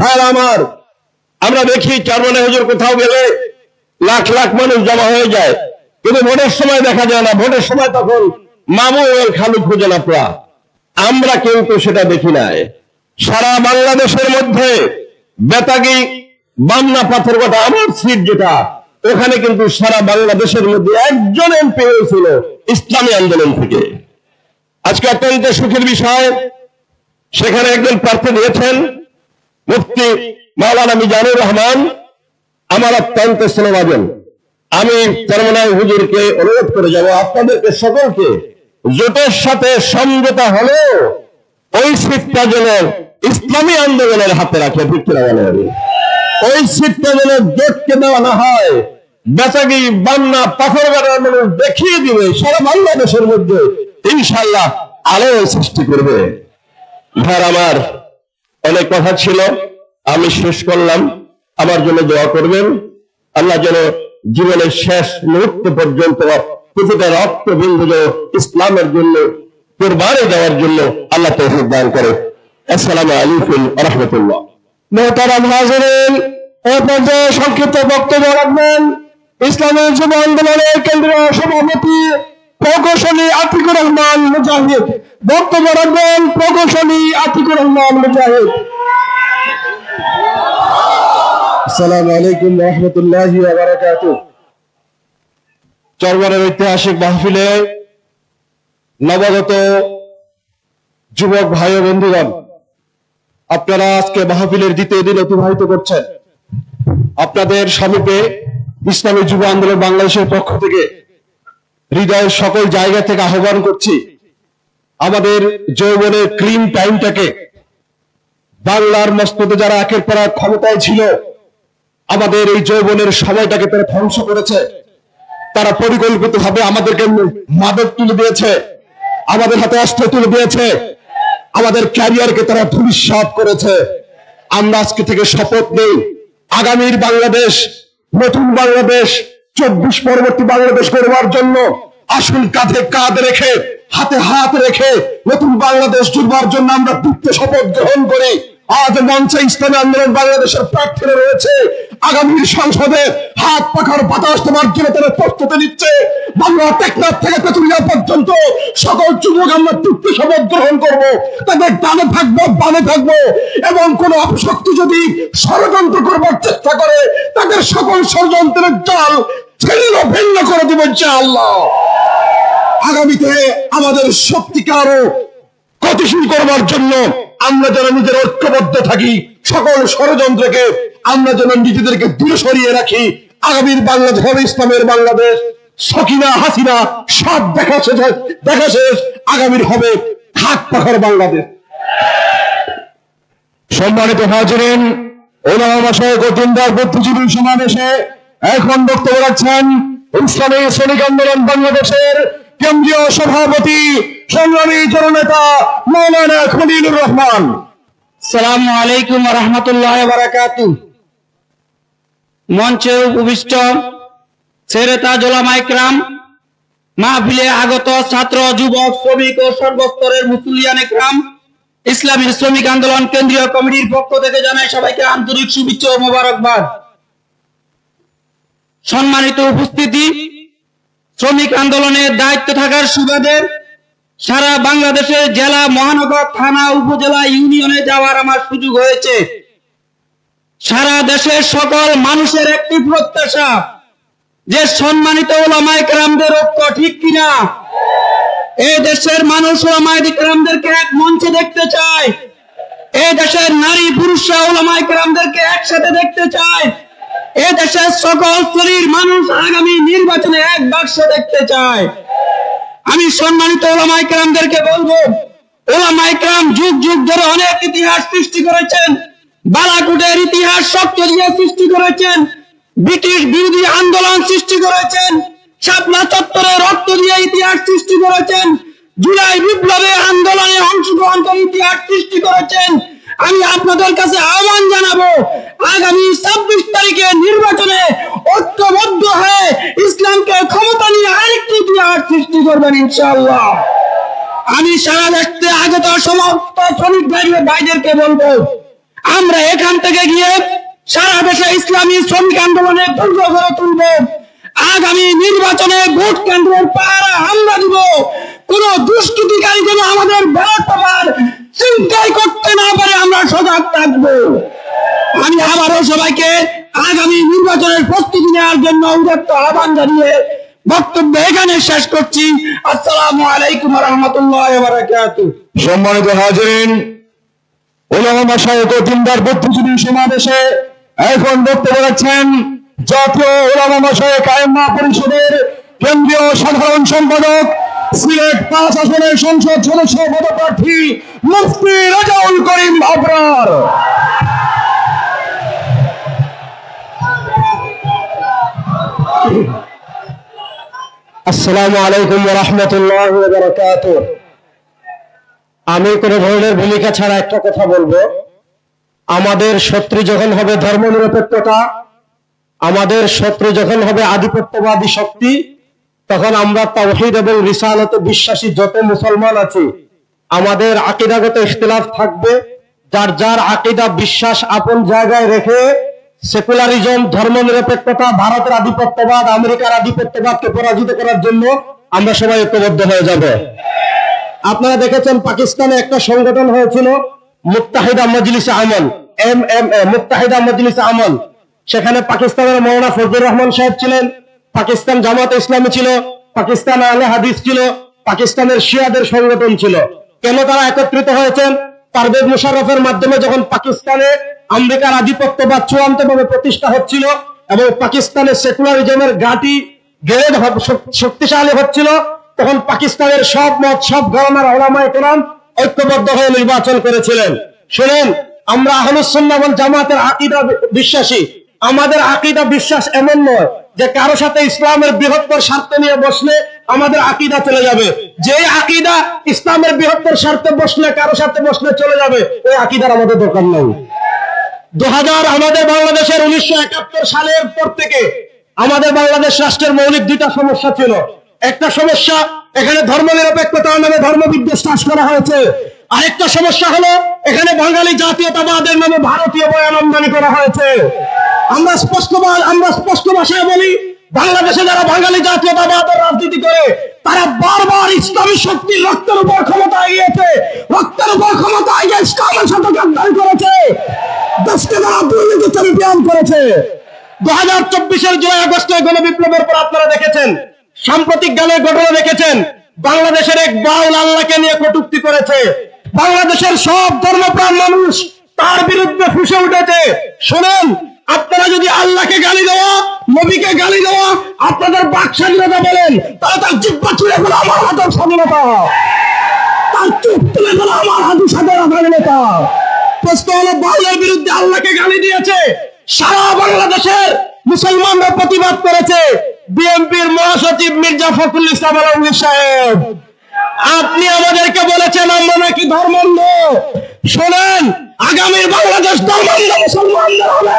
ভাই আমার, আমরা দেখি চারমানে হুজুর কোথাও গেলে লাখ লাখ মানুষ জমা হয়ে যায়। কিন্তু ভোটের সময় দেখা যায় না। ভোটের সময় তখন মামু এর খালু খুঁজে না প্রা আমরা কিন্তু সেটা দেখি নাই। সারা বাংলাদেশের মধ্যে বেতাগি বামনা পাথরঘাটা আমার সিট যেটা, ওখানে কিন্তু সারা বাংলাদেশের মধ্যে একজন এমপি হয়েছিল ইসলামী আন্দোলন থেকে। আজকে অত্যন্ত সুখের বিষয়, সেখানে একজন প্রার্থী দিয়েছেন। মুফতি মাওলানা মিজানুর রহমান আমার অত্যন্ত স্নেহভাজন আমি চরমনায় হুজুরকে অনুরোধ করে যাব, আপনাদেরকে সকলকে জোটের সাথে সমঝোতা হলেও ওই সিটটা যেন ইসলামী আন্দোলনের হাতে রাখে ভিত্তিরা বলেন ওই সিটটা যেন জোটকে দেওয়া না হয় বেচাগি বান্না পাথর গাড়ার মানুষ দেখিয়ে দিবে, সারা বাংলাদেশের মধ্যে ইনশাল্লাহ আলো সৃষ্টি করবে। ভার আমার অনেক কথা ছিল, আমি শেষ করলাম। আমার জন্য দোয়া করবেন। আল্লাহ যেন জীবনের শেষ মুহূর্ত পর্যন্ত প্রতিটা রক্ত বিন্দু ইসলামের জন্য কোরবানি দেওয়ার জন্য আল্লাহ তৌফিক দান করে। আসসালামু আলাইকুম রহমতুল্লাহ। মোহতারাম হাজরিন, এ পর্যায়ে সংক্ষিপ্ত বক্তব্য রাখবেন। ইসলামী যুব আন্দোলনের কেন্দ্রীয় সভাপতি প্রকৌশলী আতিকুর রহমান মুজাহিদ। বক্তব্য রাখবেন প্রকৌশলী আতিকুর রহমান মুজাহিদ। আসসালামু আলাইকুম রহমতুল্লাহি চরবারের ঐতিহাসিক মাহফিলে নবাগত যুবক ভাই ও বন্ধুগণ আপনারা আজকে মাহফিলের দ্বিতীয় দিন অতিবাহিত করছেন। আপনাদের সমীপে ইসলামী যুব আন্দোলন বাংলাদেশের পক্ষ থেকে হৃদয়ের সকল জায়গা থেকে আহ্বান করছি, আমাদের যৌবনের ক্রিম টাইমটাকে বাংলার মস্তদে যারা একের পর এক ক্ষমতায় ছিল, আমাদের এই যৌবনের সময়টাকে তারা ধ্বংস করেছে। তারা পরিকল্পিত ভাবে আমাদেরকে মাদক তুলে দিয়েছে, আমাদের হাতে অস্ত্র তুলে দিয়েছে, আমাদের ক্যারিয়ারকে তারা ধূলিসাৎ করেছে। আমরা আজকে থেকে শপথ নেই, আগামীর বাংলাদেশ, নতুন বাংলাদেশ চব্বিশ পরবর্তী বাংলাদেশ গড়বার জন্য আসুন কাঁধে কাঁধ রেখে, হাতে হাত রেখে নতুন বাংলাদেশ জুড়বার জন্য আমরা দীপ্ত শপথ গ্রহণ করি। আজ মঞ্চে ইসলামী আন্দোলন বাংলাদেশের প্রার্থীরা রয়েছে। আগামীর সংসদে হাত পাখার বাতাস তোমার জন্য তারা প্রস্তুতি নিচ্ছে। বাংলা টেকনাফ থেকে তেতুলিয়া পর্যন্ত সকল যুবক আমরা তৃপ্ত শপথ গ্রহণ করব। তাদের ডানে থাকব, বামে থাকব। এবং কোন অপশক্তি যদি ষড়যন্ত্র করবার চেষ্টা করে, তাদের সকল ষড়যন্ত্রের জাল ছিন্ন ভিন্ন করে দেব আল্লাহ আগামীতে আমাদের শক্তিকে আরও গতিশীল করবার জন্য আমরা যেন নিজের ঐক্যবদ্ধ থাকি, সকল ষড়যন্ত্রকে আমরা যেন নিজেদেরকে দূরে সরিয়ে রাখি। আগামীর বাংলাদেশ, হবে ইসলামের বাংলাদেশ। সকিনা হাসিনা, সব দেখা শেষ দেখা শেষ। আগামীর হবে হাত পাখার বাংলাদেশ। সম্মানিত হাজরিন বুদ্ধিজীবী সমাবেশে এখন বক্তব্য রাখছেন ইসলামী শ্রমিক আন্দোলন বাংলাদেশের কেন্দ্রীয় সভাপতি সংগ্রামী জননেতা মৌলানা খলিলুর রহমান। সালাম আলাইকুম রহমতুল্লাহ বারাকাতু। মঞ্চে উপবিষ্ট সেরেতা জোলামাইকরাম মাহফিলে আগত ছাত্র, যুবক, শ্রমিক ও সর্বস্তরের মুসলিয়ান একরাম ইসলামের শ্রমিক আন্দোলন কেন্দ্রীয় কমিটির পক্ষ থেকে জানাই সবাইকে আন্তরিক শুভেচ্ছা ও মোবারকবাদ। সম্মানিত উপস্থিতি, শ্রমিক আন্দোলনের দায়িত্ব থাকার সুবাদে সারা বাংলাদেশের জেলা, মহানগর, থানা, উপজেলা, ইউনিয়নে যাওয়ার আমার সুযোগ হয়েছে। সারা দেশের সকল মানুষের একটি প্রত্যাশা যে সম্মানিত ওলামায় কেরামদের ঐক্য ঠিক কিনা। এই দেশের মানুষ ওলামায় কেরামদেরকে এক মঞ্চে দেখতে চায়। এই দেশের নারী পুরুষরা ওলামায় কেরামদেরকে একসাথে দেখতে চায়। এই দেশের সকল শ্রেণির মানুষ আগামী নির্বাচনে এক বাক্স দেখতে চায়। আমি সম্মানিত ওলামাই কেরামদেরকে বলব। ওলামাই কেরাম যুগ যুগ ধরে অনেক ইতিহাস সৃষ্টি করেছেন। বালাকুটের ইতিহাস শক্ত দিয়ে সৃষ্টি করেছেন। ব্রিটিশ বিরোধী আন্দোলন সৃষ্টি করেছেন। শাপলা চত্বরে রক্ত দিয়ে ইতিহাস সৃষ্টি করেছেন। জুলাই বিপ্লবে আন্দোলনে অংশগ্রহণ করে ইতিহাস সৃষ্টি করেছেন। আমি আপনাদের কাছে আহ্বান জানাব, আগামী ছাব্বিশ তারিখে নির্বাচনে ঐক্যবদ্ধ হয়ে ইসলামকে ক্ষমতা নিয়ে আরেকটি ইতিহাস সৃষ্টি করবেন ইনশাআল্লাহ। আমি সারা দেশে আগত সমস্ত শ্রমিক ভাই ভাইদেরকে বলব, আমরা এখান থেকে গিয়ে সারা দেশে ইসলামী শ্রমিক আন্দোলনে দুর্গ করে তুলব। আগামী নির্বাচনে ভোট কেন্দ্রের পাহারা হামলা দিব। কোন দুষ্কৃতিকারী যেন আমাদের পেপার চিন্তাই করতে না পারে আমরা সজাগ থাকব। আমি আবারও সবাইকে আগামী নির্বাচনের প্রস্তুতি নেওয়ার জন্য উদাত্ত আহ্বান জানিয়ে বক্তব্য এখানে শেষ করছি। আসসালামু আলাইকুম রহমতুল্লাহ সম্মানিত হাজিরিন ওলামা ও দিনদার বুদ্ধিজীবী সমাবেশে এখন বক্তব্য রাখছেন জাতীয় ওলামা মাসায়ক আইম্মা পরিষদের কেন্দ্রীয় সাধারণ সম্পাদক সিলেট পাঁচ আসনের সংসদ সদস্য পদপ্রার্থী মুফতি রাজাউল করিম আবরার। আসসালামু আলাইকুম রহমতুল্লাহ আমি কোন ধরনের ভূমিকা ছাড়া একটা কথা বলব। আমাদের শত্রু যখন হবে ধর্মনিরপেক্ষতা, আমাদের শত্রু যখন হবে আধিপত্যবাদী শক্তি, তখন আমরা তাওহীদ এবং রিসালতে বিশ্বাসী যত মুসলমান আছি, আমাদের আকিদাগত ইখতিলাফ থাকবে। যার যার আকিদা, বিশ্বাস আপন জায়গায় রেখে সেকুলারিজম, ধর্মনিরপেক্ষতা, ভারতের আধিপত্যবাদ, আমেরিকার আধিপত্যবাদকে পরাজিত করার জন্য আমরা সবাই ঐক্যবদ্ধ হয়ে যাব। আপনারা দেখেছেন পাকিস্তানে একটা সংগঠন হয়েছিল মুত্তাহিদা মজলিস আমল এম এম এ মুত্তাহিদা মজলিস আমল। সেখানে পাকিস্তানের মৌলানা ফজলুর রহমান সাহেব ছিলেন, পাকিস্তান জামাত ইসলামী ছিল, পাকিস্তান আলে হাদিস ছিল, পাকিস্তানের শিয়াদের সংগঠন ছিল। কেন তারা একত্রিত হয়েছেন? পারভেজ মুশারফের মাধ্যমে যখন পাকিস্তানে আমেরিকার আধিপত্যবাদ চূড়ান্ত ভাবে প্রতিষ্ঠা হচ্ছিল এবং পাকিস্তানের সেকুলারিজমের ঘাঁটি গেড়ে শক্তিশালী হচ্ছিল, তখন পাকিস্তানের সব মত, সব গণনার ওলামায় কেরাম ঐক্যবদ্ধ হয়ে নির্বাচন করেছিলেন। শুনেন, আমরা আহলুসুন্নাহ জামাতের আকীদা বিশ্বাসী। আমাদের আকিদা বিশ্বাস এমন নয় যে কারও সাথে ইসলামের বৃহত্তর স্বার্থ নিয়ে বসলে আমাদের আকিদা চলে যাবে। যে আকীদা ইসলামের বৃহত্তর স্বার্থে বসলে, কারও সাথে বসলে চলে যাবে, ওই আকীদার আমাদের দরকার নেই। আমাদের বাংলাদেশের উনিশশো একাত্তর সালের পর থেকে আমাদের বাংলাদেশ রাষ্ট্রের মৌলিক দুইটা সমস্যা ছিল। একটা সমস্যা, এখানে ধর্ম নিরপেক্ষতার নামে ধর্ম বিদ্বেষ চাষ করা হয়েছে। আরেকটা সমস্যা হলো, এখানে বাঙালি জাতীয়তাবাদের নামে ভারতীয় বয়ান আমদানি করা হয়েছে। আমরা স্পষ্ট আমরা স্পষ্ট ভাষায় বলি, বাংলাদেশে যারা বাঙালি জাতীয়তাবাদের রাজনীতি করে, তারা বারবার ইসলামী শক্তির রক্তের উপর ক্ষমতা গিয়েছে। রক্তের উপর ক্ষমতা গিয়ে ইসলামের সাথে করেছে। বাংলাদেশের সব ধর্মপ্রাণ মানুষ তার বিরুদ্ধে ফুসে উঠেছে। শুনুন, আপনারা যদি আল্লাহকে গালি দেওয়া, নবীকে গালি দেওয়া, আপনাদের বাক স্বাধীনতা বলেন, তাহলে তার জিব্বা চুড়ে ফেলে আমার হাতের স্বাধীনতা। তার চোখ তুলে ফেলে আমার হাতের স্বাধীনতা। প্রশ্ন হলো বাউলের বিরুদ্ধে আল্লাহকে গালি দিয়েছে। সারা বাংলাদেশের মুসলমানরা প্রতিবাদ করেছে বিএনপির মহাসচিব মির্জা ফখরুল ইসলাম আলমগীর সাহেব। আপনি আমাদেরকে বলেছেন, আমরা নাকি ধর্মান্ধ। শোনেন আগামীর বাংলাদেশ ধর্মান্ধ মুসলমানদের হবে।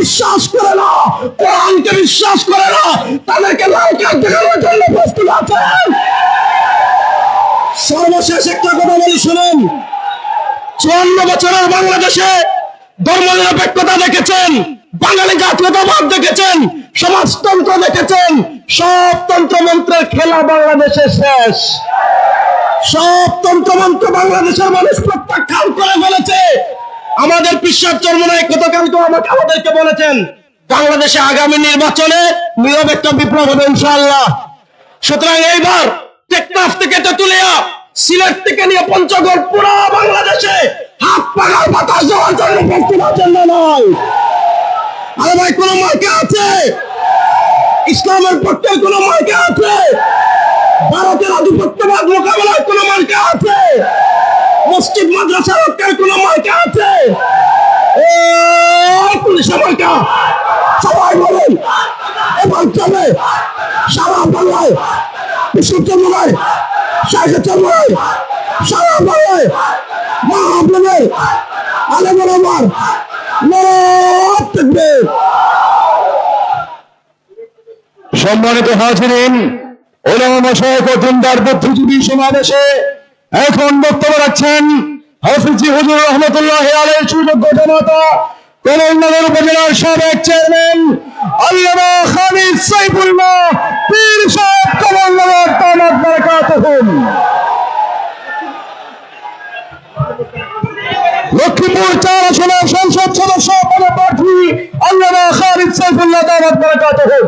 বিশ্বাস করে না, কোরআনকে বিশ্বাস করে না, তাদেরকে লাল কার্ড দেখানোর জন্য প্রস্তুত আছেন। সর্বশেষ একটা কথা বলি, শুনুন চুয়ান্ন বছরের বাংলাদেশে ধর্ম নিরপেক্ষতা দেখেছেন, বাঙালি জাতীয়তাবাদ দেখেছেন, সমাজতন্ত্র দেখেছেন সব তন্ত্রমন্ত্রের খেলা বাংলাদেশে শেষ। সব তন্ত্রমন্ত্র বাংলাদেশের মানুষ প্রত্যাখ্যান করে ফেলেছে। আমাদের পিসার চর্মনায় গতকালকে আমাকে আমাদেরকে বলেছেন, বাংলাদেশে আগামী নির্বাচনে নীরব একটা বিপ্লব হবে ইনশাআল্লাহ। সুতরাং এইবার টেকনাফ থেকে তেতুলিয়া সিলেট থেকে নিয়ে পঞ্চগড়, পুরো বাংলাদেশে হাত পাগার বাতাস দেওয়ার জন্য প্রস্তুত না নয়। আরে ভাই, কোন মার্কে আছে? ইসলামের পক্ষে কোন মার্কে আছে? ভারতের আধিপত্যবাদ মোকাবেলায় কোন মার্কে আছে? মসজিদ মাদ্রাসা রক্ষার কোন মার্কে আছে? ও পুলিশের মার্কা? সবাই বলুন, এবার চলে সারা বাংলায় বিশ্ব চন্দ্রায় শাখা চন্দ্রায় সারা বাংলায় মা আপনাদের আলেমের আমার সম্মানিত হাজিরিন সমাবেশে এখন বক্তব্য রাখছেন হাফিজি হুজুর রহমতুল্লাহ আলের সুযোগ্য জনতা কলমনগর উপজেলার সাবেক চেয়ারম্যান আল্লামা খালিদ সাইফুল্লাহ পীর সাহেব কলমনগর তামাদ বারাকাতুহুম লক্ষ্মীপুর চার আসনের সংসদ সদস্য পদপ্রার্থী আল্লামা খালিদ সাইফুল্লাহ তামাদ বারাকাতুহুম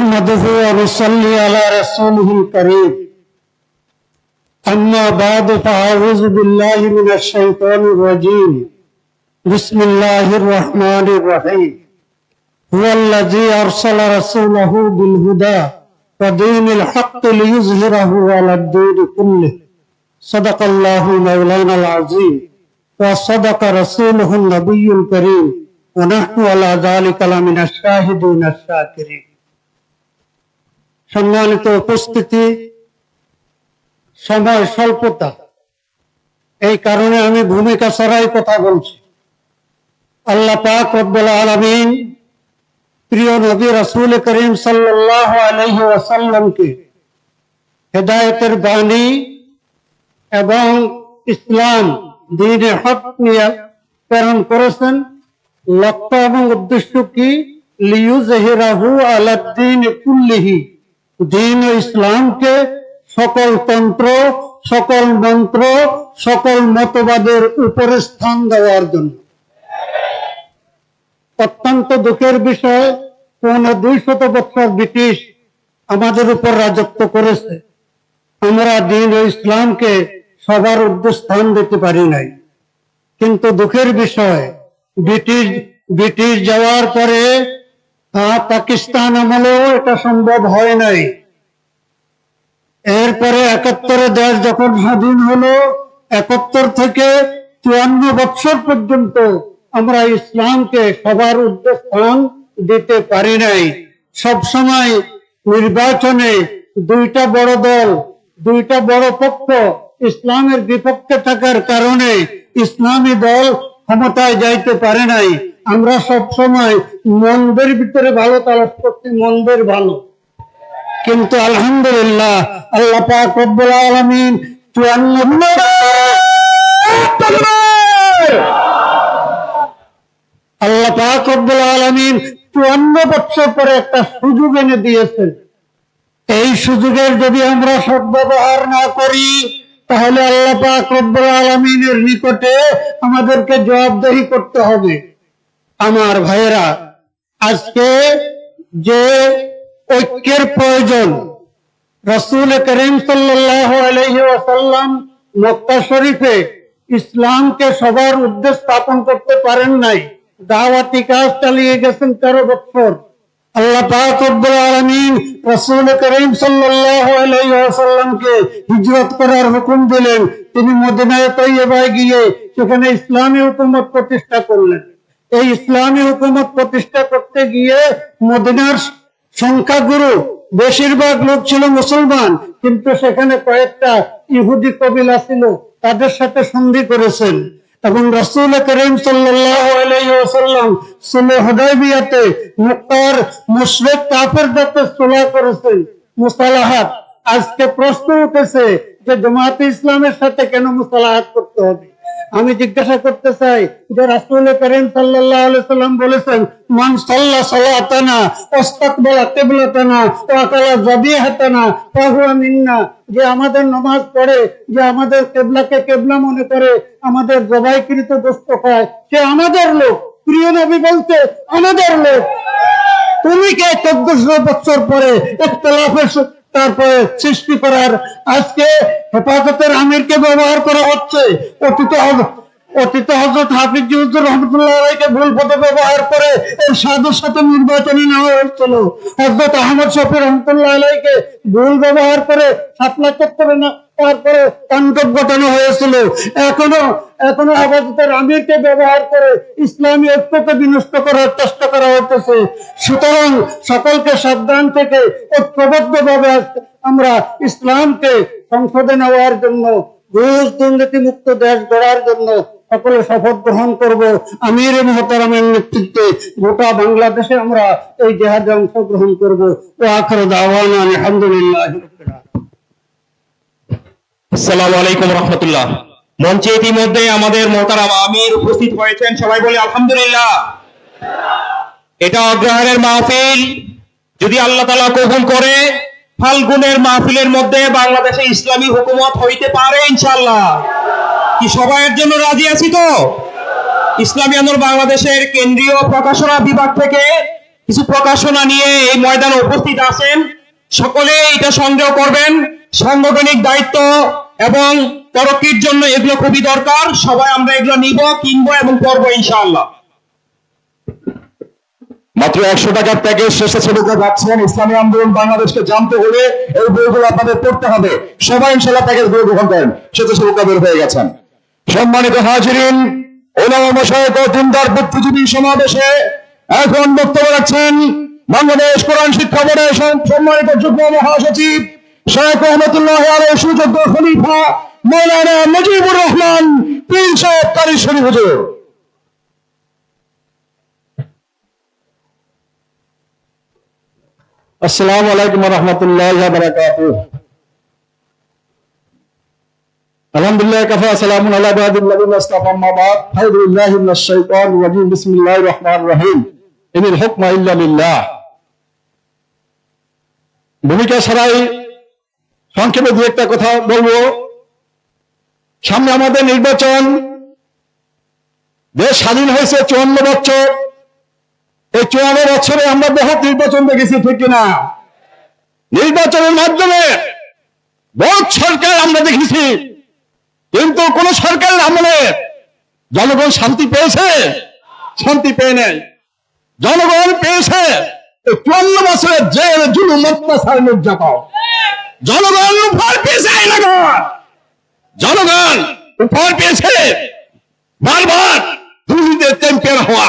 نحمده ونصلي على رسوله الكريم أما بعد فأعوذ بالله من الشيطان الرجيم بسم الله الرحمن الرحيم هو الذي أرسل رسوله بالهدى ودين الحق ليظهره على الدين كله صدق الله مولانا العظيم وصدق رسوله النبي الكريم ونحن على ذلك لمن الشاهدين الشاكرين সম্মানিত উপস্থিতি, সময় স্বল্পতা। এই কারণে আমি ভূমিকা ছাড়াই কথা বলছি। আল্লাহ পাক রব্বুল আলামিন প্রিয় নবী রাসূল করিম সাল্লাল্লাহু আলাইহি ওয়াসাল্লামকে হেদায়েতের বাণী এবং ইসলাম দ্বীনে হক নিয়ে প্রেরণ করেছেন। লক্ষ্য এবং উদ্দেশ্য কি? লিউ লিউজহিরাহু আলাদ্দিন কুল্লিহি। দিন ইসলামকে সকল তন্ত্র, সকল মন্ত্র, সকল মতবাদের উপরে স্থান দেওয়ার জন্য। অত্যন্ত দুঃখের বিষয়, পৌনে দুই শত বছর ব্রিটিশ আমাদের উপর রাজত্ব করেছে। আমরা দিন ও ইসলামকে সবার উদ্দেশ্য স্থান দিতে পারি নাই। কিন্তু দুঃখের বিষয়, ব্রিটিশ ব্রিটিশ যাওয়ার পরে পাকিস্তান আমলেও এটা সম্ভব হয় নাই। এরপরে একাত্তরে দেশ যখন স্বাধীন হলো, একাত্তর থেকে চুয়ান্ন বছর পর্যন্ত আমরা ইসলামকে সবার স্থান দিতে পারি নাই। সবসময় নির্বাচনে দুইটা বড় দল, দুইটা বড় পক্ষ ইসলামের বিপক্ষে থাকার কারণে ইসলামী দল ক্ষমতায় যাইতে পারে নাই। আমরা সব সময় মন্দের ভিতরে ভালো তালাশ করছি, মন্দের ভালো। কিন্তু আলহামদুলিল্লাহ আল্লাহ পাক রব্বুল চুয়ান্ন আল্লাহ পাক রব্বুল চুয়ান্ন বছর পরে একটা সুযোগ এনে দিয়েছেন। এই সুযোগের যদি আমরা সদ্ব্যবহার না করি, তাহলে আল্লাহ পাক রব্বুল আলামিনের নিকটে আমাদেরকে জবাবদেহি করতে হবে। আমার ভাইয়েরা, আজকে যে ঐক্যের প্রয়োজন, রসুল করিম আলাইহি মক্কা শরীফে ইসলামকে সবার উদ্দেশ্য স্থাপন করতে পারেন নাই, দাওয়াতি কাজ চালিয়ে গেছেন তেরো বছর। আল্লাহ রাসূল করিম সাল্লাল্লাহু হিজরত করার হুকুম দিলেন। তিনি মদিনায় তৈয়বায় গিয়ে সেখানে ইসলামী হুকুমত প্রতিষ্ঠা করলেন। এই ইসলামী হুকুমত প্রতিষ্ঠা করতে গিয়ে মদিনার সংখ্যাগুরু বেশিরভাগ লোক ছিল মুসলমান, কিন্তু সেখানে কয়েকটা ইহুদি কবিলা ছিল, তাদের সাথে সন্ধি করেছেন। এবং রসুল করিম সাল্লাম সুলে মক্কার মুশরিক কাফের যাতে সুলা করেছেন। মুসালাহাত, আজকে প্রশ্ন উঠেছে যে জমাতে ইসলামের সাথে কেন মুসালাহাত করতে হবে? আমি জিজ্ঞাসা করতে চাই, যে রাসূল করিম আলাইহি সাল্লাম বলেছেন, মান সাল্লা সালাতানা, ওয়াস্তাকবালা কিবলাতানা, ওয়া আকালা যাবিহাতানা, ফাহুয়া মিন্না। যে আমাদের নামাজ পড়ে, যে আমাদের কেবলাকে কেবলা মনে করে, আমাদের জবাইকৃত গোশত খায়, সে আমাদের লোক। প্রিয় নবী বলতে আমাদের লোক। তুমি কে চোদ্দশো বছর পরে ইখতলাফের স- তারপরে সৃষ্টি করার আজকে হেফাজতের আমিরকে ব্যবহার করা হচ্ছে। অতীত অতীত হজরত হাফিজ হুজুর রহমতুল্লাহ আলাইকে ভুল পদে ব্যবহার করে এর সাধুর সাথে নেওয়া হয়েছিল। হজরত আহমদ শফি রহমতুল্লাহ আলাইকে ভুল ব্যবহার করে সাত লাখ করে না। তারপরে তাণ্ডব ঘটানো হয়েছিল। এখনও এখনও আবাদতের আমিরকে ব্যবহার করে ইসলামী ঐক্যকে বিনষ্ট করার চেষ্টা করা হতেছে সুতরাং সকলকে সাবধান থেকে ঐক্যবদ্ধ ভাবে আমরা ইসলামকে সংসদে নেওয়ার জন্য, ঘুষ দুর্নীতি মুক্ত দেশ গড়ার জন্য সকলে শপথ গ্রহণ করব। আমির মোহতারামের নেতৃত্বে গোটা বাংলাদেশে আমরা এই জেহাদে অংশগ্রহণ করব। ও আখর দাওয়ানা আলহামদুলিল্লাহ। আসসালামু আলাইকুম রহমতুল্লাহ। মঞ্চে ইতিমধ্যে আমাদের আমির উপস্থিত হয়েছেন। সবাই বলে আলহামদুলিল্লাহ। এটা মাহফিল। যদি আল্লাহ তালা কবুল করে, ফাল্গুনের মাহফিলের মধ্যে বাংলাদেশে ইসলামী হুকুমত হইতে পারে ইনশাল্লাহ কি সবাইয়ের জন্য রাজি আছি তো? ইসলামী আন্দোলন বাংলাদেশের কেন্দ্রীয় প্রকাশনা বিভাগ থেকে কিছু প্রকাশনা নিয়ে এই ময়দানে উপস্থিত আছেন। সকলে এটা সংগ্রহ করবেন। সাংগঠনিক দায়িত্ব এবং তরক্কির জন্য এগুলো খুবই দরকার। সবাই আমরা এগুলো নিব, কিনবো এবং পড়ব ইনশাআল্লাহ। মাত্র একশো টাকার প্যাকেজ শেষে ছেড়ে যাচ্ছেন। ইসলামী আন্দোলন বাংলাদেশকে জানতে হলে এই বইগুলো আপনাদের পড়তে হবে। সবাই ইনশাল্লাহ প্যাকেজ বই গ্রহণ করেন। স্বেচ্ছাসেবকরা বের হয়ে গেছেন। সম্মানিত হাজিরিন, ওলামা মশাইক ও দিনদার বুদ্ধিজীবী সমাবেশে এখন বক্তব্য রাখছেন বাংলাদেশ কোরআন শিক্ষা বোর্ডের সম্মানিত যুগ্ম মহাসচিব শেখ রহমতুল্লাহ আর সুযোগ্য খলিফা মৌলানা মুজিবুর রহমান তিনশো হুজুর। আসসালামু আলাইকুম রহমতুল্লাহ আলহামদুলিল্লাহ কাফা আলা মিনাশ শাইতানির রাজিম। বিসমিল্লাহির রহমানির রহিম। ইনিল ইল্লা ভূমিকা ছাড়াই সংক্ষেপে দু একটা কথা বলব। সামনে আমাদের নির্বাচন, দেশ স্বাধীন হয়েছে চুয়ান্ন বছর। এই চুয়ান্ন বছরে আমরা বহুত নির্বাচন দেখেছি, ঠিক কিনা? নির্বাচনের মাধ্যমে বহুত সরকার আমরা দেখেছি, কিন্তু কোন সরকারের আমলে জনগণ শান্তি পেয়েছে? শান্তি পেয়ে নেই। জনগণ পেয়েছে। চুয়ান্ন বছরের জেল নির্যাতন। জনগণ উপহার পেয়েছে জনগণ উপহার পেয়েছে। বারবার দুর্নীতির চ্যাম্পিয়ন হওয়া।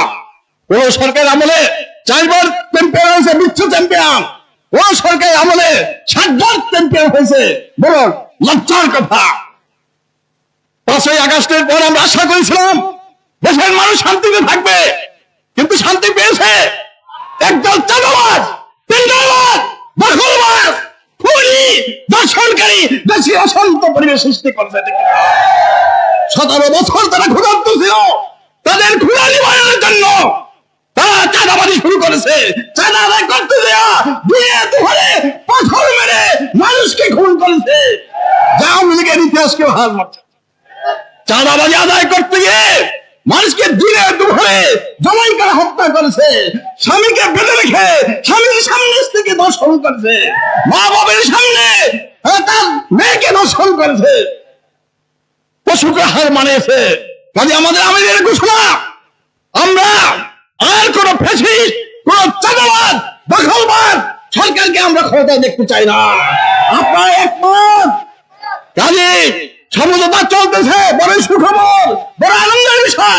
কোন সরকার আমলে চারবার চ্যাম্পিয়ন হয়েছে, বিশ্ব চ্যাম্পিয়ন। সরকার আমলে সাতবার চ্যাম্পিয়ন হয়েছে বলুন লজ্জার কথা। পাঁচই আগস্টের পর আমরা আশা করেছিলাম, দেশের মানুষ শান্তিতে থাকবে, কিন্তু শান্তি পেয়েছে। একদল চাঁদাবাজ তিনবাজ দখলবাজ খুনি, দর্শনকারী দেশে অশান্ত পরিবেশ সৃষ্টি কিনা? সতেরো বছর তারা ক্ষুধার্ত ছিল। তাদের ক্ষুধা নিবারণের জন্য তারা চাঁদাবাজি শুরু করেছে। চাঁদা করতে দেয়া দিয়ে দুহারে পাথর মেরে মানুষকে খুন করেছে। যা আওয়ামী লীগের মারছে চাঁদাবাজি আদায় করতে গিয়ে মানুষকে দিনে দুপুরে জমাই করে হত্যা করেছে, স্বামীকে বেঁধে রেখে স্বামীর সামনে থেকে দর্শন করেছে মা বাবার সামনে তার মেয়েকে দর্শন করেছে, পশুকে হার মানিয়েছে। কাজে আমাদের আমাদের ঘোষণা, আমরা আর কোন ফেসিস কোন চাঁদাবাদ দখলবাদ সরকারকে আমরা ক্ষমতায় দেখতে চাই না। আপনারা একমত? কাজে সমঝোতা চলতেছে বড় সুখবর, বড় আনন্দের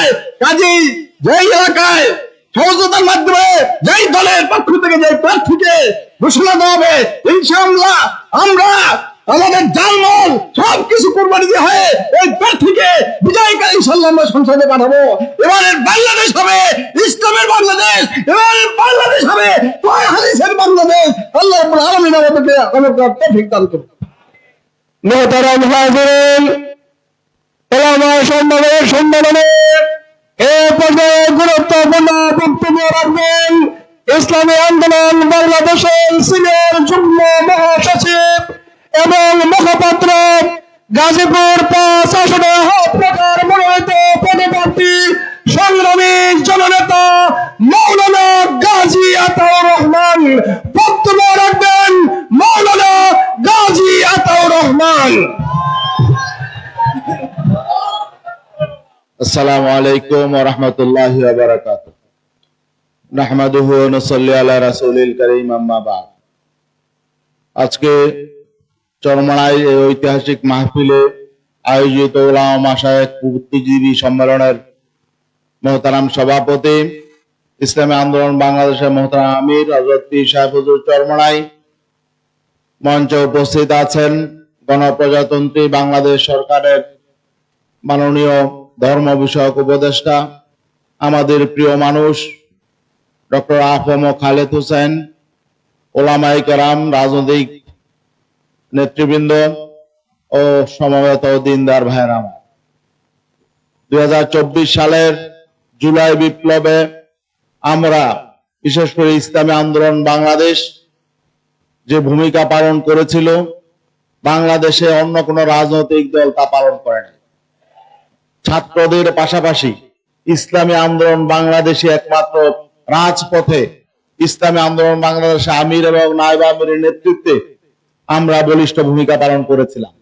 বিষয় কাজে যেই এলাকায় সমঝোতার মাধ্যমে যেই দলের পক্ষ থেকে যে প্রার্থীকে ঘোষণা দেওয়া হবে, ইনশাআল্লাহ আমরা আমাদের কোরবানি দিয়ে হয়ে এই প্রার্থীকে সংসদে পাঠাবো। বাংলাদেশ হবে, ইসলামের বাংলাদেশ। বাংলাদেশ হবে কয় হাদিসের বাংলাদেশ। আল্লাহ আমাদেরকে দান করুন। সম্মানের সম্মেলনে এ পর্যায়ে গুরুত্বপূর্ণ বক্তব্য রাখবেন। ইসলামী আন্দোলন বাংলাদেশের السلام عليكم ورحمة الله وبركاته نحمده ونصلي على رسول الكريم أما بعد আজকে চরমনায় এই ঐতিহাসিক মাহফিলে আয়োজিত ওলামা মাসায়েক বুদ্ধিজীবী সম্মেলনের মহতারাম সভাপতি ইসলামী আন্দোলন বাংলাদেশের মহতারাম আমির হজরত পীর সাহেব হুজুর চরমনাই মঞ্চে উপস্থিত আছেন গণপ্রজাতন্ত্রী বাংলাদেশ সরকারের মাননীয় ধর্ম বিষয়ক উপদেষ্টা, আমাদের প্রিয় মানুষ, ডক্টর আফম খালেদ হোসেন ওলামাই কারাম, রাজনৈতিক নেতৃবৃন্দ ও সমবেত দিনদার ভাইয়েরা আমার। দুই সালের জুলাই বিপ্লবে আমরা, বিশেষ করে ইসলামী আন্দোলন বাংলাদেশ যে ভূমিকা পালন করেছিল, বাংলাদেশে অন্য কোন রাজনৈতিক দল তা পালন করে নাই ছাত্রদের পাশাপাশি ইসলামী আন্দোলন বাংলাদেশে একমাত্র রাজপথে ইসলামী আন্দোলন বাংলাদেশে আমির এবং নায়েব আমিরের নেতৃত্বে আমরা বলিষ্ঠ ভূমিকা পালন করেছিলাম।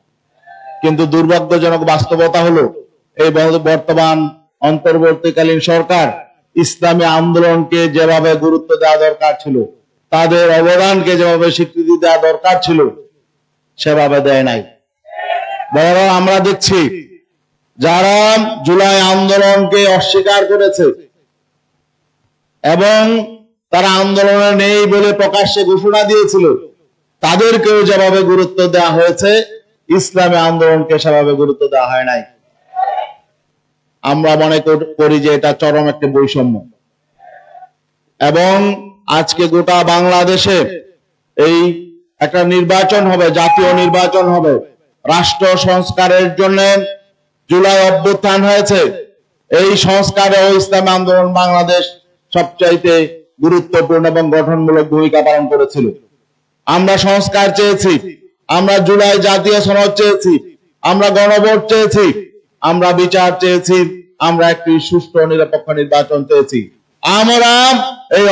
কিন্তু দুর্ভাগ্যজনক বাস্তবতা হলো, এই বর্তমান অন্তর্বর্তীকালীন সরকার ইসলামী আন্দোলনকে যেভাবে গুরুত্ব দেওয়া দরকার ছিল, তাদের অবদানকে যেভাবে স্বীকৃতি দেওয়া দরকার ছিল, সেভাবে দেয় নাই। বরং আমরা দেখছি যারা জুলাই আন্দোলনকে অস্বীকার করেছে এবং তারা আন্দোলনে নেই বলে প্রকাশ্যে ঘোষণা দিয়েছিল, তাদেরকেও যেভাবে গুরুত্ব দেওয়া হয়েছে, ইসলামী আন্দোলনকে সেভাবে গুরুত্ব দেওয়া হয় নাই। আমরা মনে কর- যে এটা চরম একটি বৈষম্য। এবং আজকে গোটা বাংলাদেশে এই একটা নির্বাচন হবে, জাতীয় নির্বাচন হবে। রাষ্ট্র সংস্কারের জন্য জুলাই অভ্যুত্থান হয়েছে। এই সংস্কারে ও ইসলামী আন্দোলন বাংলাদেশ সবচাইতে গুরুত্বপূর্ণ এবং গঠনমূলক ভূমিকা পালন করেছিল। আমরা সংস্কার চেয়েছি, আমরা জুলাই জাতীয় সনদ চেয়েছি, আমরা গণভোট চেয়েছি, আমরা বিচার চেয়েছি, আমরা একটি সুষ্ঠু নিরপেক্ষ নির্বাচন চেয়েছি। আমরা এই